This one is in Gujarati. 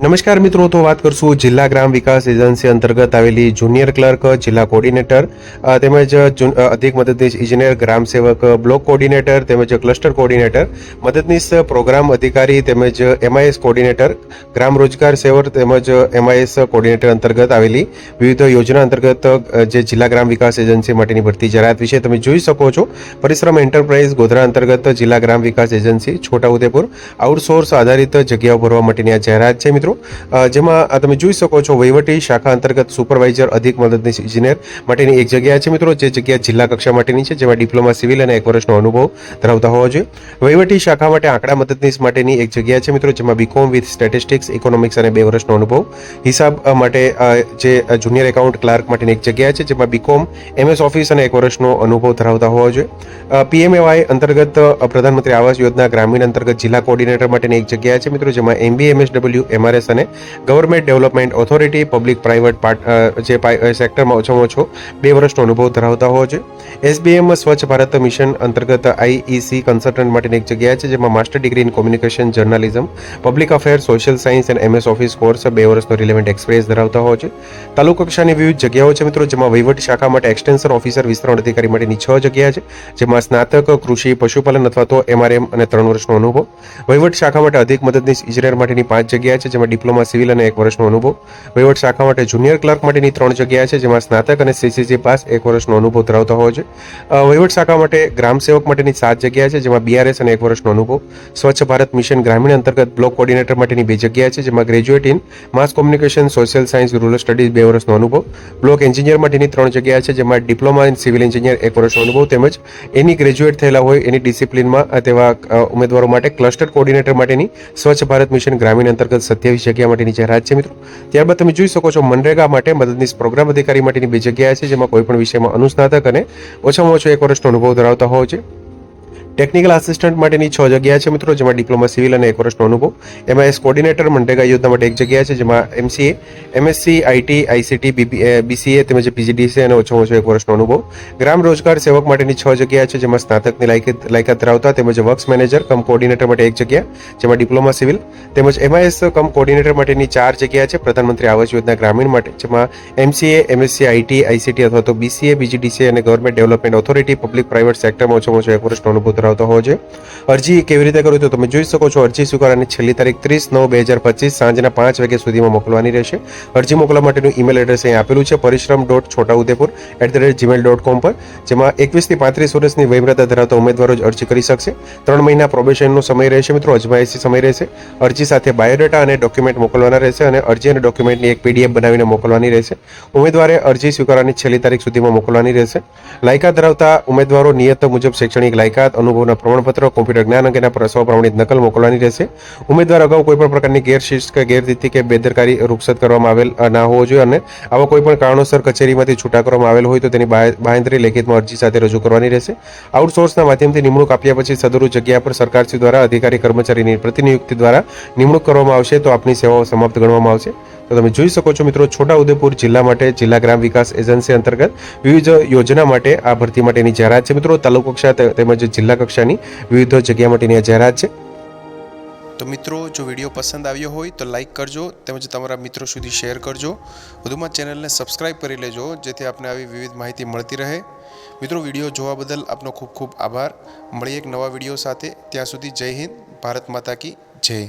નમસ્કાર મિત્રો, તો વાત કરશું જિલ્લા ગ્રામ વિકાસ એજન્સી અંતર્ગત આવેલી જુનિયર ક્લર્ક, જિલ્લા કોર્ડિનેટર તેમજ અધિક મદદનીશ ઇજનેર, ગ્રામ સેવક, બ્લોક કોર્ડિનેટર, તેમજ ક્લસ્ટર કોર્ડિનેટર, મદદનીશ પ્રોગ્રામ અધિકારી, તેમજ એમઆઈએસ કોર્ડિનેટર, ગ્રામ રોજગાર સેવક, તેમજ એમઆઈએસ કોર્ડિનેટર અંતર્ગત આવેલી વિવિધ યોજના અંતર્ગત જે જિલ્લા ગ્રામ વિકાસ એજન્સી માટેની ભરતી જાહેરાત વિશે તમે જોઈ શકો છો. પરિશ્રમ એન્ટરપ્રાઇઝ ગોધરા અંતર્ગત જિલ્લા ગ્રામ વિકાસ એજન્સી છોટાઉદેપુર આઉટસોર્સ આધારિત જગ્યાઓ ભરવા માટેની આ જાહેરાત છે મિત્રો. અ, જેમાં તમે જોઈ શકો છો વહીવટી શાખા અંતર્ગત સુપરવાઇઝર અધિક મદદનીશ ઇજનેર માટેની એક જગ્યા છે મિત્રો. જે જગ્યા જિલ્લા કક્ષા માટેની છે જેમાં ડિપ્લોમા સિવિલ અને એક વર્ષનો અનુભવ ધરાવતા હોવા જોઈએ. વહીવટી શાખા માટે આંકડા મદદનીશ માટેની એક જગ્યા છે મિત્રો જેમાં બીકોમ વિથ સ્ટેટિસ્ટિક્સ ઇકોનોમિક્સ અને બે વર્ષનો અનુભવ. હિસાબ માટે જે જુનિયર એકાઉન્ટ ક્લાર્ક માટેની એક જગ્યા છે જેમાં બીકોમ એમએસ ઓફિસ અને એક વર્ષનો અનુભવ ધરાવતા હોવો જોઈએ. પીએમએવાય અંતર્ગત પ્રધાનમંત્રી આવાસ યોજના ગ્રામીણ અંતર્ગત જિલ્લા કોર્ડિનેટર માટેની એક જગ્યા છે મિત્રો જેમાં એમબી એમએસડબલ્યુ એમઆરએસ અને government development authority, public private part જે સેક્ટરમાં ઓછામાં ઓછો બે વર્ષનો અનુભવ ધરાવતા હોવો જોઈએ એસબીએમ સ્વચ્છ ભારત મિશન અંતર્ગત આઈઈસી કન્સલ્ટન્ટ માટેની એક જગ્યા છે, જેમાં master degree in communication, journalism, public affair social science અને એમએસ ઓફિસ કોર્સ બે વર્ષનો રિલેવન્ટ એક્સપિરિયન્સ ધરાવતા હોવો જોઈએ તાલુકા કક્ષાની વિવિધ જગ્યાઓ છે મિત્રો, જેમાં વહીવટ શાખા માટે એક્સટેન્શન ઓફિસર, વિસ્તરણ અધિકારી માટેની છ જગ્યા છે, જેમાં સ્નાતક, કૃષિ, પશુપાલન અથવા તો એમઆરએમ અને ત્રણ વર્ષનો અનુભવ. વહીવટ શાખા માટે અધિક મદદનીશ ઇજનેર માટેની પાંચ જગ્યા છે, જેમાં ડિપ્લોમા સિવિલ અને એક વર્ષનો અનુભવ. વહીવટ શાખા માટે જુનિયર ક્લર્ક માટેની ત્રણ જગ્યા છે, જેમાં સ્નાતક અને સીસીસી પાસ એક વર્ષનો અનુભવ ધરાવતા હોય છે વહીવટ શાખા માટે ગ્રામ સેવક માટેની સાત જગ્યા છે, જેમાં બીઆરએસ અને એક વર્ષનો અનુભવ. સ્વચ્છ ભારત મિશન ગ્રામીણ અંતર્ગત બ્લોક કોર્ડિનેટર માટેની બે જગ્યા છે, જેમાં graduate in mass communication, social science, rural studies બે વર્ષનો અનુભવ. બ્લોક એન્જિનિયર માટેની ત્રણ જગ્યા છે, જેમાં ડિપ્લોમા ઇન સિવિલ એન્જિનિયર એક વર્ષનો અનુભવ, તેમજ એની ગ્રેજ્યુએટ થયેલા હોય એની ડિસિપ્લિનમાં તેવા ઉમેદવારો માટે ક્લસ્ટર કોર્ડિનેટર માટેની સ્વચ્છ ભારત મિશન ગ્રામીણ અંતર્ગત સત્યાવીસ જગ્યા માટેની જાહેરાત છે મિત્રો. ત્યારબાદ તમે જોઈ શકો છો મનરેગા માટે મદદનીશ પ્રોગ્રામ અધિકારી માટેની બે જગ્યા છે, જેમાં કોઈપણ વિષયમાં અનુસ્નાતક અને ઓછામાં ઓછો એક વર્ષનો અનુભવ ધરાવતા હોય છે. ટેકનિકલ આસિસ્ટન્ટ માટેની છ જગ્યા છે મિત્રો, જેમાં ડિપ્લોમા સિવિલ અને એક વર્ષનો અનુભવ. એમાં એસ કોર્ડિનેટર મનરેગા યોજના માટે એક જગ્યા છે, જેમાં MCA MSc IT ICT BCA તેમજ પીજીડીસી અને ઓછામાં ઓછો એક વર્ષનો અનુભવ. ગ્રામ રોજગાર સેવક માટેની છ જગ્યા છે, જેમાં સ્નાતકની લાયકાત લાયકાત ધરાવતા તેમજ વર્ક્સ મેનેજર કમ કોર્ડિનેટર માટે એક જગ્યા, જેમાં ડિપ્લોમા સિવિલ તેમજ એમઆઈએસ કમ કોર્ડિનેટર માટેની ચાર જગ્યા છે, પ્રધાનમંત્રી આવાસ યોજના ગ્રામીણ માટે, જેમાં એમસીએ એમએસસી આઈટી આઈસીટી અથવા તો બીસીએ બીજીડીસી અને government development authority public private સેક્ટરમાં ઓછામાં ઓછો એક વર્ષનો અનુભવ ધરાવતો હોવો જોઈએ. અરજી કેવી રીતે કરવી તો તમે જોઈ શકો છો, અરજી સ્વીકારવાની છેલ્લી તારીખ ત્રીસ નવ બે હજાર પચીસ સાંજના પાંચ વાગ્યા સુધીમાં મોકલવાની રહેશે. અરજી મોકલવા માટેનું ઈમેલ એડ્રેસ અહીં આપેલું છે, Parishram dot Chhota Udepur at the rate Gmail dot com પર, જેમાં એકવીસથી પાંત્રીસ વર્ષની વયમર્યાદા ધરાવતા ઉમેદવારો જ અરજી કરી શકશે. ત્રણ મહિના પ્રોબેશનનો સમય રહેશે મિત્રો અજમાયશી સમય રહેશે. અરજી સાથે બાયોડેટા અને ડોક્યુમેન્ટ મોકલવાના રહેશે અને અરજી અને ડોક્યુમેન્ટની એક પીડીએફ બનાવીને મોકલવાની રહેશે. ઉમેદવારે અરજી સ્વીકારવાની છેલ્લી તારીખ સુધીમાં મોકલવાની રહેશે. લાયકાત ધરાવતા ઉમેદવારો નિયત મુજબ શૈક્ષણિક લાયકાત અનુભવના પ્રમાણપત્ર, કોમ્પ્યુટર જ્ઞાન અંગેના પ્ર- પ્રમાણિત નકલ મોકલવાની રહેશે. ઉમેદવાર અગાઉ કોઈપણ પ્રકારની ગેરશિસ્ત કે ગેરરીતિ કે બેદરકારી રૂખસત કરવામાં આવેલ ના હોવો જોઈએ અને આવા કોઈપણ કારણોસર કચેરીમાંથી છૂટા કરવામાં આવેલ હોય તો તેની બાંહેધરી લેખિતમાં અરજી સાથે રજૂ કરવાની રહેશે. આઉટસોર્સના માધ્યમથી નિમણૂક આપ્યા પછી સદરુ જગ્યા પર સરકારશ્રી દ્વારા અધિકારી કર્મચારીની પ્રતિનિયુક્તિ દ્વારા નિમણૂક કરવામાં આવશે તો આપની સેવાઓ સમાપ્ત ગણવામાં આવશે. તો તમે જોઈ શકો છો મિત્રો, છોટાઉદેપુર જિલ્લા માટે, જિલ્લા ગ્રામ વિકાસ એજન્સી અંતર્ગત વિવિધ યોજના માટે આ ભરતી માટેની જાહેરાત છે. મિત્રો, તાલુકા કક્ષા તેમજ જિલ્લા કક્ષાની વિવિધ જગ્યા માટેની આ જાહેરાત છે. તો મિત્રો, જો વીડિયો પસંદ આવ્યો હોય તો લાઈક કરજો તેમજ તમારા મિત્રો સુધી શેર કરજો. વધુમાં ચેનલને સબસ્ક્રાઇબ કરી લેજો, જેથી આપને આવી વિવિધ માહિતી મળતી રહે. મિત્રો, વીડિયો જોવા બદલ આપનો ખૂબ ખૂબ આભાર. મળીએ એક નવા વીડિયો સાથે. ત્યાં સુધી જય હિન્દ, ભારત માતા કી જય.